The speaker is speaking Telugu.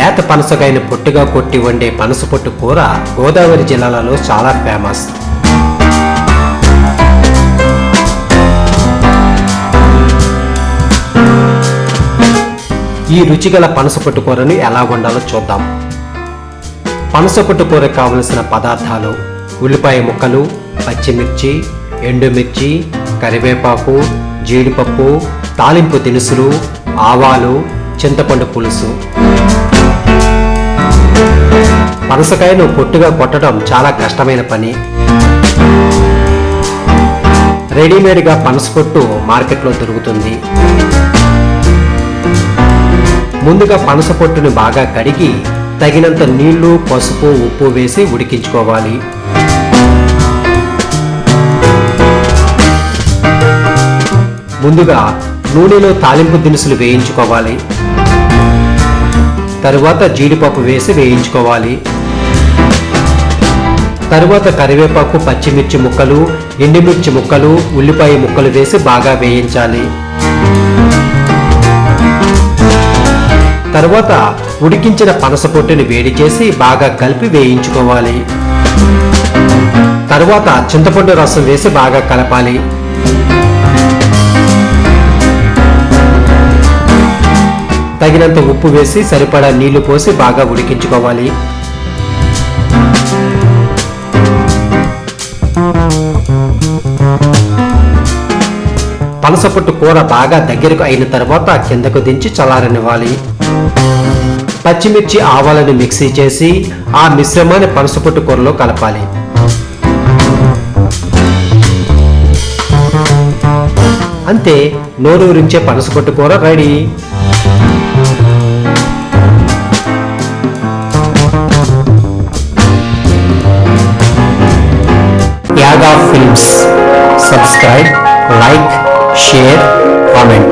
లేత పనసకాయను పొట్టుగా కొట్టి వండే పనస పొట్టు కూర గోదావరి జిల్లాలలో చాలా ఫేమస్. ఈ రుచిగల పనస పొట్టు కూరను ఎలా వండాలో చూద్దాం. పనస పొట్టు కూర కావలసిన పదార్థాలు ఉల్లిపాయ ముక్కలు పచ్చిమిర్చి ఎండుమిర్చి కరివేపాకు జీడిపప్పు తాలింపు దినుసులు ఆవాలు చింతపండు పులుసు. పనసకాయను పొట్టుగా కొట్టడం చాలా కష్టమైన పని. రెడీమేడ్గా పనస పొట్టు మార్కెట్లో దొరుకుతుంది. ముందుగా పనస పొట్టును బాగా కడిగి తగినంత నీళ్ళు పసుపు ఉప్పు వేసి ఉడికించుకోవాలి. ముందుగా నూనెలో తాలింపు దినుసులు వేయించుకోవాలి. తరువాత జీడిపప్పు వేసి వేయించుకోవాలి. తరువాత కరివేపాకు పచ్చిమిర్చి ముక్కలు ఎండుమిర్చి ముక్కలు ఉల్లిపాయ ముక్కలు వేసి బాగా వేయించాలి. తరువాత ఉడికించిన పనస పొట్టుని వేడి చేసి బాగా కలిపి వేయించుకోవాలి. తరువాత చింతపండు రసం వేసి బాగా కలపాలి. తగినంత ఉప్పు వేసి సరిపడా నీళ్ళు పోసి బాగా ఉడికించుకోవాలి. పనసపొట్టు కూర బాగా దగ్గరకు అయిన తర్వాత కిందకు దించి చల్లారనివ్వాలి. పచ్చిమిర్చి ఆవాలను మిక్సీ చేసి ఆ మిశ్రమాన్ని పనసపొట్టు కూరలో కలపాలి. అంతే నోరూరించే పనసపొట్టు కూర ready. Yaga films. Subscribe like share comment